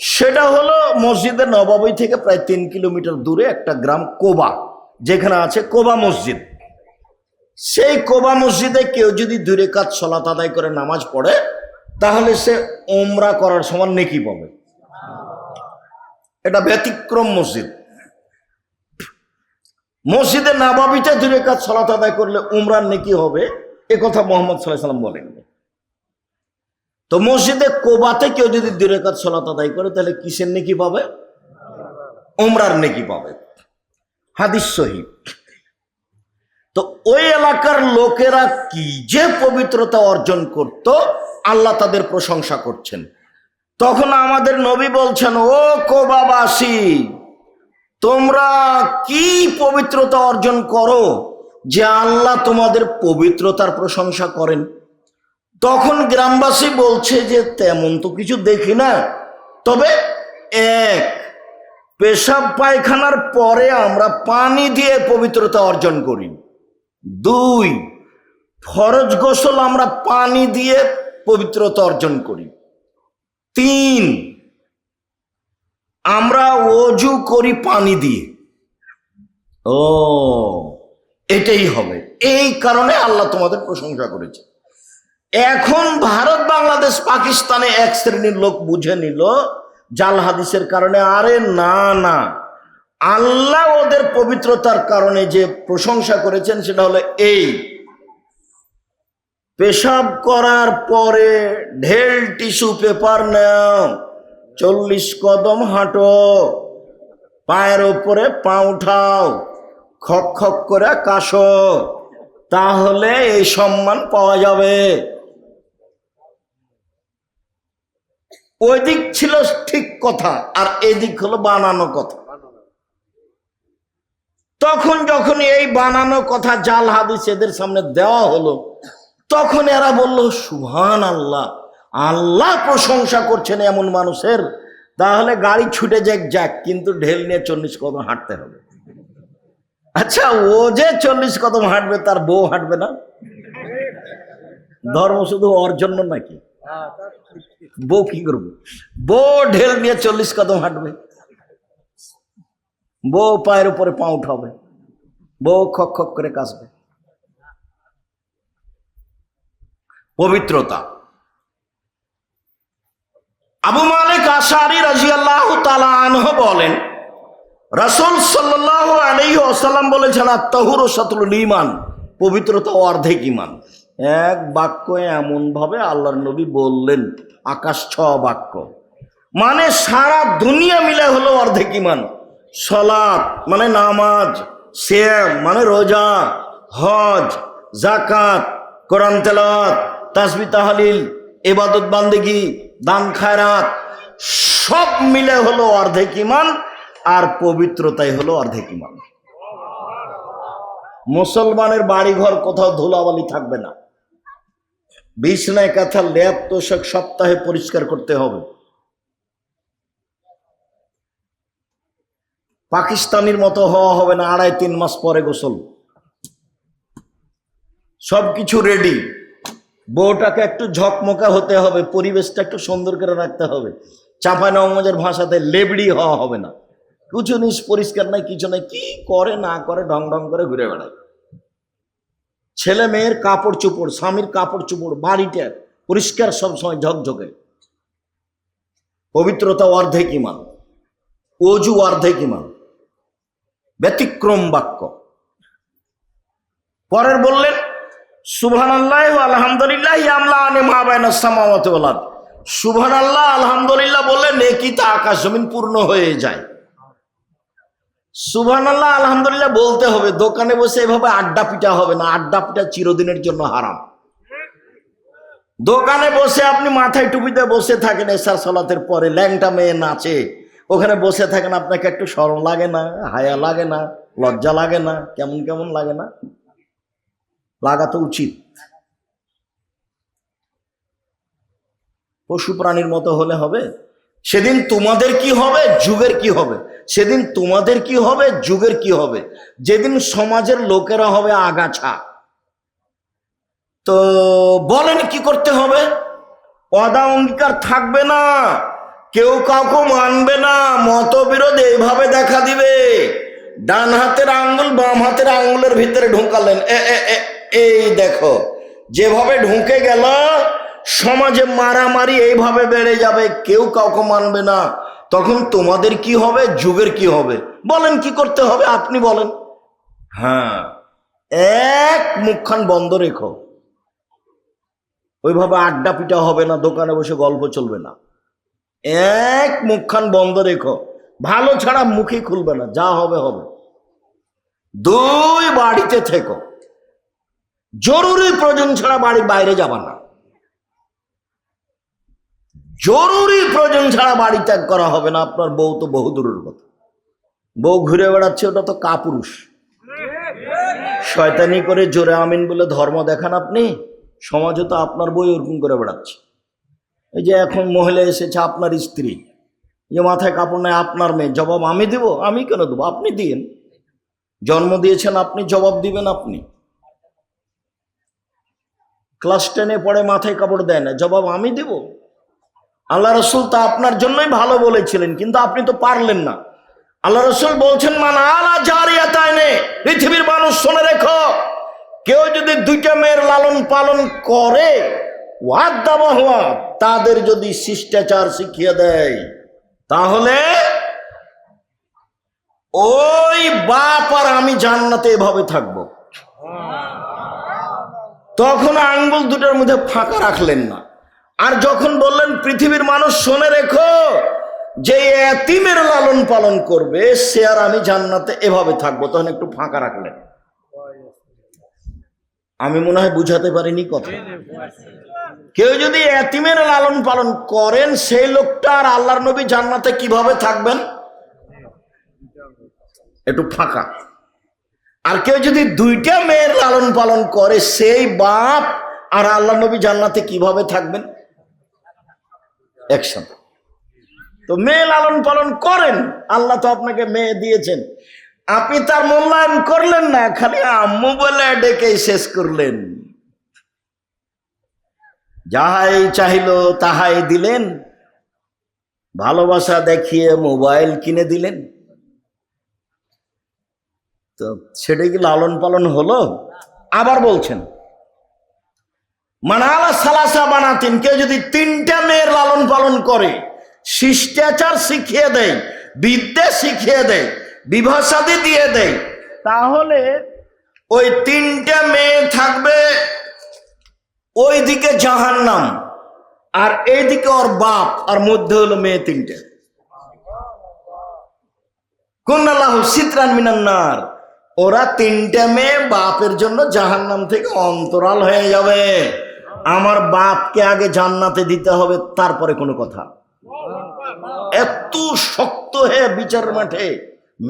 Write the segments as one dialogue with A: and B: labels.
A: সেটা হলো মসজিদে নবাবী থেকে প্রায় তিন কিলোমিটার দূরে একটা গ্রাম কোবা, যেখানে আছে কোবা মসজিদ। সেই কোবা মসজিদে কেউ যদি দূরে কাজ সলাত আদায় করে নামাজ পড়ে, তাহলে সে ওমরা করার সমান নেকি পাবে। এটা ব্যতিক্রম মসজিদ। মসজিদে নাবাবিতে দূরে কাজ সলাত আদায় করলে উমরার নেকি হবে, এ কথা মোহাম্মদ সাল্লাহ সাল্লাম বলেন তো মসজিদে কোবাতে কেউ যদি দূরে কাজ সলাত আদায় করে, তাহলে কিসের নেকি পাবে? ওমরার নেকি পাবে। হাদিস শহীদ তো ওই এলাকার লোকেরা কি যে পবিত্রতা অর্জন করত, আল্লাহ তাদের প্রশংসা করছেন। তখন আমাদের নবী বলছেন, ও কোবাবাসী, তোমরা কি পবিত্রতা অর্জন করো, যে আল্লাহ তোমাদের পবিত্রতার প্রশংসা করেন? তখন গ্রামবাসী বলছে যে তেমন তো কিছু দেখি না। তবে এক, পেশাব পায়খানার পরে আমরা পানি দিয়ে পবিত্রতা অর্জন করি। দুই, ফরজ গোসল আমরা পানি দিয়ে পবিত্রতা অর্জন করি। তিন, আমরা অজু করি পানি দিয়ে। ও, এটাই হবে। এই কারণে আল্লাহ তোমাদের প্রশংসা করেছে। এখন ভারত, বাংলাদেশ, পাকিস্তানে এক শ্রেণির লোক বুঝে নিল, জাল হাদিসের কারণে আরে না না। আল্লাহ ওদের পবিত্রতার কারণে যে প্রশংসা করেছেন সেটা হলো এই। পেশাব করার পরে ঢেল টিস্যু পেপার নাও, চল্লিশ কদম হাঁটো, পায়ের ওপরে পা উঠাও, খক খক করে কাশো, তাহলে এই সম্মান পাওয়া যাবে। ওই দিক ছিল ঠিক কথা, আর এদিক হলো বানানো কথা। তখন যখন এই বানানো কথা জাল হাদিস এদের সামনে দেওয়া হলো, তখন এরা বলল সুহান আল্লাহ আল্লাহ প্রশংসা করছেন এমন মানুষের। তাহলে গাড়ি ছুটে যাক যাক, কিন্তু ঢেল নিয়ে চল্লিশ কদম হাঁটতে হবে। আচ্ছা ও যে চল্লিশ কদম হাঁটবে, তার বউ হাঁটবে না? ধর্ম শুধু ওর জন্য নাকি? বউ কি করবে? বউ ঢেল নিয়ে চল্লিশ কদম হাঁটবে। বউ পায়ের উপরে পা উঠাবে। বউ খক খক করে কাশবে পবিত্রতা। আবু মালিক আশারি তালা আনহ বলেন, রাসুল সাল্লাহ আলাই আসাল্লাম বলেছেন আত্মাহুর সাতুল ইমান পবিত্রতা অর্ধেক ইমান এক বাক্য এমন ভাবে আল্লাহর নবী বললেন, আকাশ ছ বাক্য। মানে সারা দুনিয়া মিলে হলো অর্ধেক ইমান। সলাৎ মানে নামাজ শ্যাম মানে রোজা, হজ জাকাত কোরআন তেলাওয়াত, তাসবি তাহালিল এবাদত বান্দেগি, দান খায়রাত, সব মিলে হলো অর্ধেক ইমান আর পবিত্রতাই হলো অর্ধেক ইমান। মুসলমানের বাড়িঘর কোথাও ধুলাবালি থাকবে না। বিছনায় কাঁথা ল্যাপ তোষক সপ্তাহে পরিষ্কার করতে হবে। পাকিস্তানির মতো হওয়া হবে না, আড়াই তিন মাস পরে গোসল। সব কিছু রেডি বউটাকে একটু ঝকমকা হতে হবে, পরিবেশটা একটু সুন্দর করে রাখতে হবে। চাপা নওয়াজের ভাষাতে লেবড়ি হওয়া হবে না। কিছু জিনিস পরিষ্কার নাই, কিছু নাই, কি করে না করে ঢং ঢং করে ঘুরে বেড়ায়। ছেলে মেয়ের কাপড় চোপড়, স্বামীর কাপড় চোপড়, বাড়িটা পরিষ্কার সবসময় ঝকঝকে। পবিত্রতা অর্ধেক ইমান, অজু অর্ধেক ইমান, ব্যতিক্রম বাক্য। পরের বললেন সুবহান আল্লাহ আলহামদুলিল্লাহ আমলা আনে মা বাইনা সামাওয়াতে সুবহান আল্লাহ আলহামদুলিল্লাহ বললে নেকিতে আকাশ জমিন পূর্ণ হয়ে যায়। সুবহান আল্লাহ আলহামদুলিল্লাহ বলতে হবে, দোকানে বসে এভাবে আড্ডা পিটা হবে না, আড্ডা পিটা চিরদিনের জন্য হারাম। দোকানে বসে আপনি মাথায় টুপিতে বসে থাকেন, এসার সলাতের পরে ল্যাংটা মেয়ে নাচে। ওখানে বসে থাকেন, আপনাকে একটু সরম লাগে না, হায়া লাগে না, লজ্জা লাগে না, কেমন কেমন লাগে না? লাগা তো উচিত। পশু প্রাণীর মতো হলে হবে? সেদিন তোমাদের কি হবে, যুগের কি হবে? সেদিন তোমাদের কি হবে? যুগের কি হবে? যেদিন সমাজের লোকেরা হবে আগাছা। তো বলেন কি করতে হবে? অদা অঙ্গীকার থাকবে না। কেউ কাউকে মানবে না। মতবিরোধ এইভাবে দেখা দিবে। ডান হাতের আঙ্গুল বাম হাতের আঙ্গুলের ভিতরে ঢুকালেন। এই দেখো, যেভাবে ঢুকে গেল, সমাজে মারামারি এইভাবে বেড়ে যাবে। কেউ কাউকে মানবে না। তখন তোমাদের কি হবে? যুগের কি হবে? বলেন কি করতে হবে? আপনি বলেন। হ্যাঁ। এক মুখখান বন্ধ রেখো। ওইভাবে আড্ডা পিটা হবে না দোকানে বসে গল্প চলবে না। এক মুখখান বন্ধ রেখো। ভালো ছাড়া মুখই খুলবে না যা হবে হবে। দুই বাড়িতে থেকো। জরুরি প্রয়োজন ছাড়া বাড়ির বাইরে যাবা না। জরুরি প্রয়োজন ছাড়া বাড়ি ত্যাগ করা হবে না। আপনার বউ তো বহু দূরের কথা। বউ ঘুরে বেড়াচ্ছে, ওটা তো কাপুরুষ। শয়তানি করে জোরে আমিন বলে ধর্ম দেখান আপনি, সমাজে তো আপনার বই ওরকম করে বেড়াচ্ছে। এই যে এখন মহিলা এসেছে, আপনার স্ত্রী। যে মাথায় কাপড় নেয়, আপনার মেয়ে। জবাব আমি দেব? আমি কেন দেবো? আপনি দিন জন্ম দিয়েছেন আপনি, জবাব দিবেন আপনি। ক্লাস টেনে পড়ে মাথায় কাপড় দেয় না। জবাব আমি দেব? আল্লাহ রসুল তা আপনার জন্যই ভালো বলেছিলেন কিন্তু আপনি তো পারলেন না। আল্লাহ রসুল বলছেন মান আলা জারিয়া তাইনে পৃথিবীর মানুষ শুনে রেখো কেউ যদি দুইটা মেয়ের লালন পালন করে তাদের যদি শিষ্টাচার শিখিয়ে দেয় তাহলে ওই বাপ আর আমি জান্নাতে এভাবে থাকব। তখন আঙ্গুল দুটোর মধ্যে ফাঁকা রাখলেন না। আর যখন বললেন, পৃথিবীর মানুষ শোনে রেখো যে এতিমের লালন পালন করবে, সে আর আমি জান্নাতে এভাবে থাকব। তখন একটু ফাঁকা রাখলেন। আমি মনে হয় বুঝাতে পারিনি কথা। কেউ যদি এতিমের লালন পালন করেন, সেই লোকটা আর আল্লাহর নবী জান্নাতে কীভাবে থাকবেন? একটু ফাঁকা। আর কেউ যদি দুইটা মেয়ের লালন পালন করে, সেই বাপ আর আল্লাহ নবী জান্নাতে কীভাবে থাকবেন? একসাথে তো মেয়ে লালন পালন করেন, আল্লাহ তো আপনাকে মেয়ে দিয়েছেন। আপনি তার মূল্যায়ন করলেন না, খালি আম্মু বলে ডেকেই শেষ করলেন। যাহাই চাহিল তাহাই দিলেন, ভালোবাসা দেখিয়ে মোবাইল কিনে দিলেন। তো সেটা কি লালন পালন হলো? আবার বলছেন। মানালা সালাসা বানাতিন, কেউ যদি তিনটা মেয়ের লালন পালন করে, শিষ্টাচার শিখিয়ে দেয়, বিদ্যা শিখিয়ে দেয় বিভাষাদি দিয়ে দেয়, তাহলে ওই তিনটা মেয়ে থাকবে ওই ওইদিকে জাহান্নাম, আর এইদিকে ওর বাপ, আর মধ্যে হলো মেয়ে তিনটে। কুন্নাল্লাহ সিতরান মিনান্নার ওরা তিনটে মেয়ে বাপের জন্য জাহান্নাম থেকে অন্তরাল হয়ে যাবে। আমার বাপকে আগে জান্নাতে দিতে হবে, তারপরে কোনো কথা। এত শক্ত হয়ে বিচার মাঠে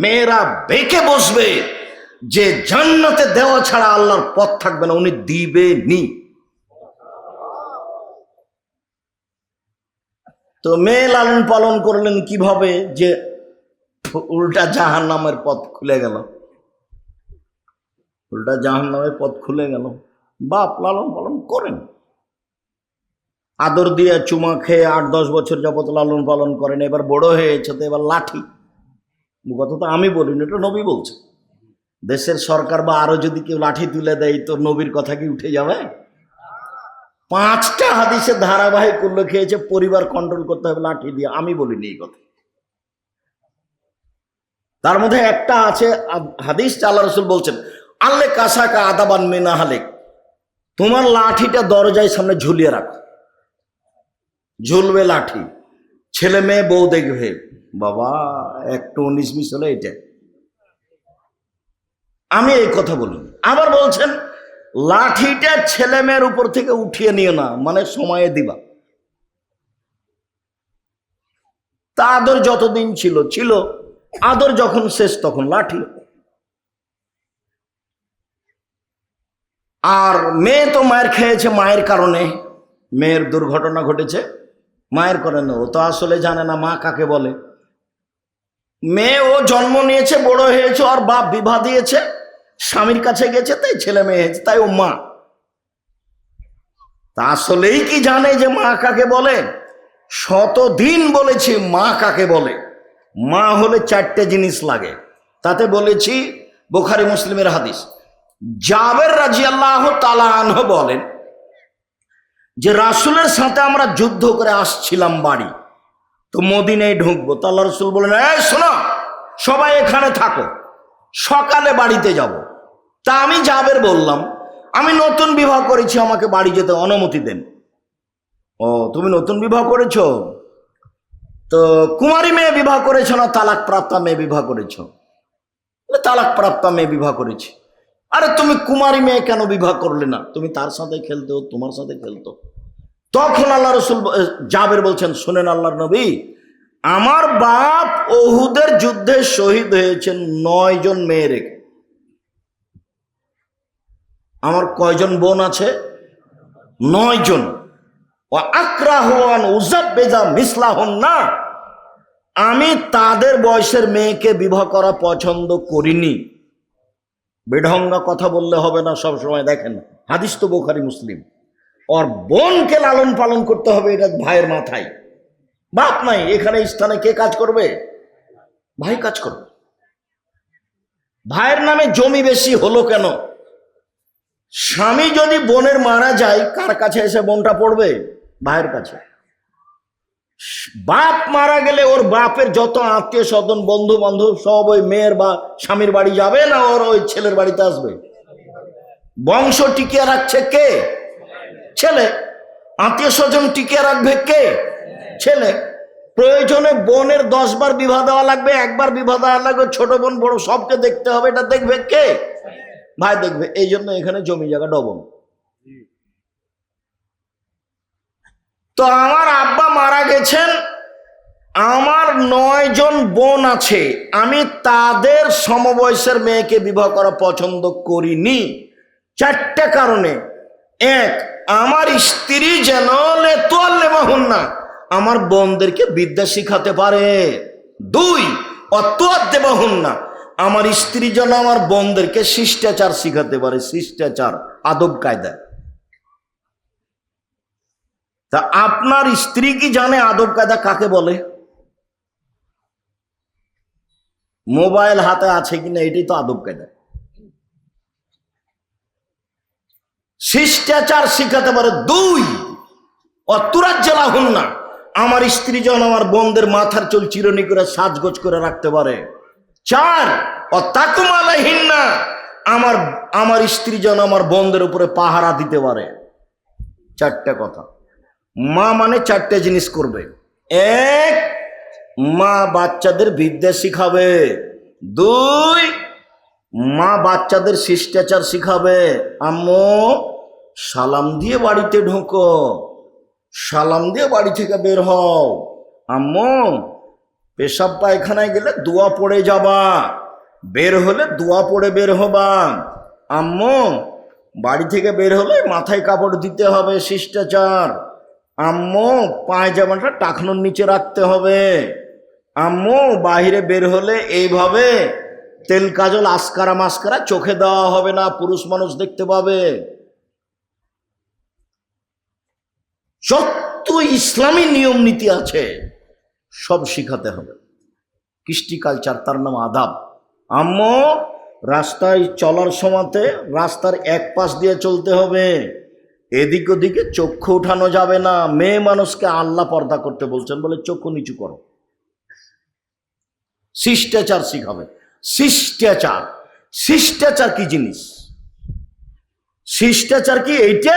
A: মেয়েরা বেঁকে বসবে যে জান্নাতে দেওয়া ছাড়া আল্লাহর পথ থাকবে না, উনি দিবে নি তো মেয়ে লালন পালন করলেন কীভাবে যে উল্টা জাহান নামের পথ খুলে গেল? উল্টা জাহান নামের পথ খুলে গেল। বাপ লালন পালন করেন। আদর দিয়ে চুমা খেয়ে আট দশ বছর যাবত লালন পালন করেন, এবার বড় হয়েছে তো এবার লাঠি। কথা তো আমি বলিনি, এটা নবী বলছে। দেশের সরকার বা আরও যদি কেউ লাঠি তুলে দেয় তো নবীর কথা কি উঠে যাবে? পাঁচটা হাদিসে ধারাবাহিক উল্লেখ খেয়েছে, পরিবার কন্ট্রোল করতে হবে লাঠি দিয়ে। আমি বলিনি এই কথা। তার মধ্যে একটা আছে হাদিস আল্লাহ রসুল বলছেন, আল্লে কাসাকা আদাবান মেনা হালেক তোমার লাঠিটা দরজায় সামনে ঝুলিয়ে রাখো। ঝুলবে লাঠি। ছেলে মেয়ে বউ দেখবে। বাবা, একটু উনিশ হলো এটা আমি এই কথা বলি। আবার বলছেন, লাঠিটা ছেলে মেয়ের উপর থেকে উঠিয়ে নিও না মানে সময়ে দিবা। তা আদর যতদিন ছিল ছিল। আদর যখন শেষ, তখন লাঠি। আর মেয়ে তো মায়ের খেয়েছে, মায়ের কারণে। মেয়ের দুর্ঘটনা ঘটেছে। মায়ের কারণে ও তো আসলে জানে না মা কাকে বলে। মেয়ে ও জন্ম নিয়েছে, বড় হয়েছে আর বাপ বিবাহ দিয়েছে, স্বামীর কাছে গেছে, তাই ছেলে মেয়ে হয়েছে, তাই ও মা। তা আসলেই কি জানে যে মা কাকে বলে? শতদিন বলেছি মা কাকে বলে। মা হলে চারটে জিনিস লাগে। তাতে বলেছি, বোখারি মুসলিমের হাদিস, জাবের রাজি আল্লাহ তালা আনহ বলেন যে রাসুলের সাথে আমরা যুদ্ধ করে আসছিলাম বাড়ি, তো মদিনায় ঢুকবো। তো আল্লাহ রসুল বলেন এই শোনো, সবাই এখানে থাকো, সকালে বাড়িতে যাব। তা আমি জাবের বললাম, আমি নতুন বিবাহ করেছি, আমাকে বাড়ি যেতে অনুমতি দেন। ও, তুমি নতুন বিবাহ করেছ? তো কুমারী মেয়ে বিবাহ করেছ না তালাক প্রাপ্তা মেয়ে বিবাহ করেছ? তালাক প্রাপ্তা মেয়ে বিবাহ করেছি। আরে, তুমি কুমারী মেয়ে কেন বিবাহ করলে না? তুমি তার সাথে খেলতো তোমার সাথে খেলতো। তখন আল্লাহ রসুল জাবের বলছেন, শুনেন আল্লাহর নবী, আমার বাপ ওহুদের যুদ্ধে শহীদ হয়েছেন নয় জন মেয়ে রেখে আমার কয়জন বোন আছে? নয় জন। ও আক্রাহান উজাবেজা মিসলাহন না আমি তাদের বয়সের মেয়েকে বিবাহ করা পছন্দ করিনি। বেঢঙ্গা কথা বললে হবে না সব সময় দেখেন। হাদিস তো বোখারি, মুসলিম। ওর বোনকে লালন পালন করতে হবে, এটা ভাইয়ের মাথায়। বাপ নাই, এখানে স্থানে কে কাজ করবে? ভাই কাজ করবে। ভাইয়ের নামে জমি বেশি হলো কেন? স্বামী যদি বোনের মারা যায়, কার কাছে এসে বোনটা পড়বে? ভাইয়ের কাছে। বাপ মারা গেলে ওর বাপের যত আত্মীয় স্বজন বন্ধু বান্ধব সব ওই মেয়ের বা স্বামীর বাড়ি যাবে না, ওর ওই ছেলের বাড়িতে আসবে। বংশ টিকিয়ে রাখছে কে? ছেলে, আত্মীয় স্বজন টিকিয়ে রাখবে কে? ছেলে। প্রয়োজনে বোনের দশ বার বিবাহ দেওয়া লাগবে, একবার বিবাহ দেওয়া লাগবে, ছোট বোন, বড় সবকে দেখতে হবে, এটা দেখবে কে? ভাই দেখবে, এই জন্য এখানে জমি জায়গা ডবল। তো আমার আব্বা মারা গেছেন, আমার নয় জন বোন আছে, আমি তাদের সমবয়সের মেয়েকে বিবাহ করা পছন্দ করিনি। চারটে কারণে। এক, আমার স্ত্রী যেন লেতোয়াল্লে বাহুন না, আমার বোনদেরকে বিদ্যা শিখাতে পারে। দুই অত্যাদ্যে বাহুন না, আমার স্ত্রী যেন আমার বোনদেরকে শিষ্টাচার শিখাতে পারে, শিষ্টাচার, আদব কায়দা। তা আপনার স্ত্রী কি জানে আদব কায়দা কাকে বলে? মোবাইল হাতে আছে কিনা, এটাই তো আদব কায়দা। শিষ্টাচার শিখাতে পারে দুই। অতুরাজ জেলা হন না আমার স্ত্রী যেন আমার বোনদের মাথার চুল চিরনি করে সাজগোজ করে রাখতে পারে। চার অতাকুমালাহীন না আমার আমার স্ত্রী যেন আমার বোনদের উপরে পাহারা দিতে পারে। চারটে কথা। মা মানে চারটে জিনিস করবে। এক, মা বাচ্চাদের বিদ্যা শিখাবে। দুই, মা বাচ্চাদের শিষ্টাচার শিখাবে। আম্মু সালাম দিয়ে বাড়িতে ঢোকো। সালাম দিয়ে বাড়ি থেকে বের হও। আম্মু, পেশাব পায়খানায় গেলে দোয়া পড়ে যাবা। বের হলে দোয়া পড়ে বের হবা। আম্মু, বাড়ি থেকে বের হলে মাথায় কাপড় দিতে হবে শিষ্টাচার। আম্মু, পায়জামাটা টাকনোর নিচে রাখতে হবে। আম্মু বাইরে বের হলে এইভাবে তেল, কাজল আসকারা মাস্কারা চোখে দেওয়া হবে না, পুরুষ মানুষ দেখতে পাবে। যত ইসলামী নিয়ম নীতি আছে, সব শিখাতে হবে। কৃষ্টি কালচার তার নাম আদাব। আম্মু, রাস্তায় চলার সময়তে রাস্তার এক পাশ দিয়ে চলতে হবে। এদিক ওদিকে চক্ষু উঠানো যাবে না। মেয়ে মানুষকে আল্লাহ পর্দা করতে বলছেন বলে চক্ষু নিচু করো। শিষ্টাচার শিখাবে। শিষ্টাচার। শিষ্টাচার কি জিনিস? শিষ্টাচার কি এইটা?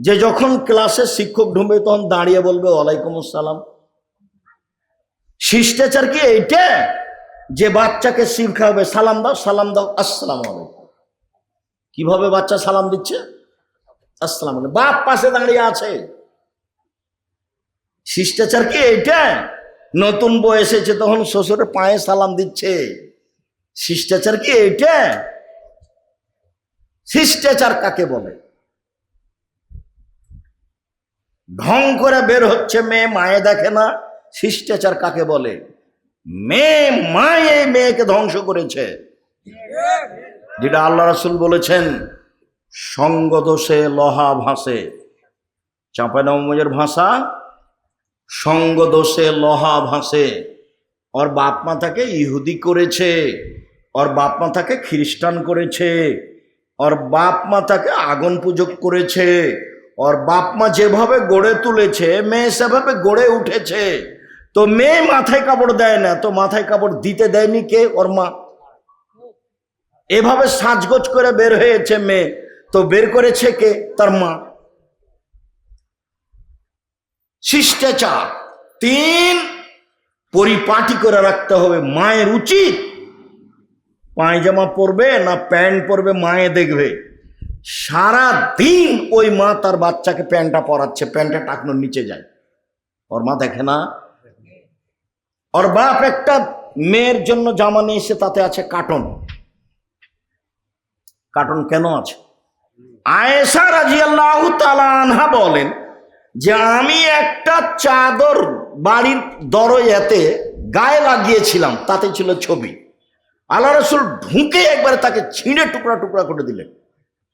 A: যে যখন ক্লাসে শিক্ষক ঢুকবে, তখন দাঁড়িয়ে বলবে, ওয়ালাইকুম আসসালাম। শিষ্টাচার কি এইটা? যে বাচ্চাকে শিখাবে, সালাম দাও সালাম দাও, আসসালাম কীভাবে বাচ্চা সালাম দিচ্ছে? আসসালাম বাপ পাশে দাঁড়িয়ে আছে। শিষ্টাচার কি এইটা? নতুন বউ এসেছে, তখন শ্বশুরের পায়ে সালাম দিচ্ছে। শিষ্টাচার কি এইটা? শিষ্টাচার কাকে বলে? ঢং করে বের হচ্ছে মেয়ে, মায়ে দেখে না। শিষ্টাচার কাকে বলে? মেয়ে মায়ে, মেয়েকে ধ্বংস করেছে। যেটা আল্লাহ রাসুল বলেছেন সঙ্গদোষে লহা ভাসে। চাঁপানমের ভাষা, সঙ্গ দোষে লোহা ভাসে। ওর বাপ তাকে ইহুদি করেছে, ওর বাপ তাকে খ্রিস্টান করেছে, ওর বাপ তাকে আগুন পূজক করেছে। ওর বাপ মা যেভাবে গড়ে তুলেছে মেয়ে সেভাবে গড়ে উঠেছে তো মেয়ে মাথায় কাপড় দেয় না তো মাথায় কাপড় দিতে দেয়নি কে ওর মা এভাবে সাজগোজ করে বের হয়েছে মেয়ে তো বের করেছে কে তার মা শিষ্টাচার তিন পরিপাটি করে রাখতে হবে মায়ের উচিত পায়জামা পরবে না প্যান্ট পরবে মায়ে দেখবে সারা দিন ওই মা তার বাচ্চাকে প্যান্টটা পরাচ্ছে প্যান্টটা টাকনোর নিচে যায়। ওর মা দেখে না। ওর বাপ একটা মেয়ের জন্য জামা নিয়ে এসে তাতে আছে কার্টন। কার্টন কেন আছে? আয়েশা রাজিয়াল্লাহ আনহা বলেন যে, আমি একটা চাদর বাড়ির দরজাতে গায়ে লাগিয়েছিলাম, তাতে ছিল ছবি। আল্লাহ রসুল ঢুকে একবারে তাকে ছিঁড়ে টুকরা টুকরা করে দিলেন।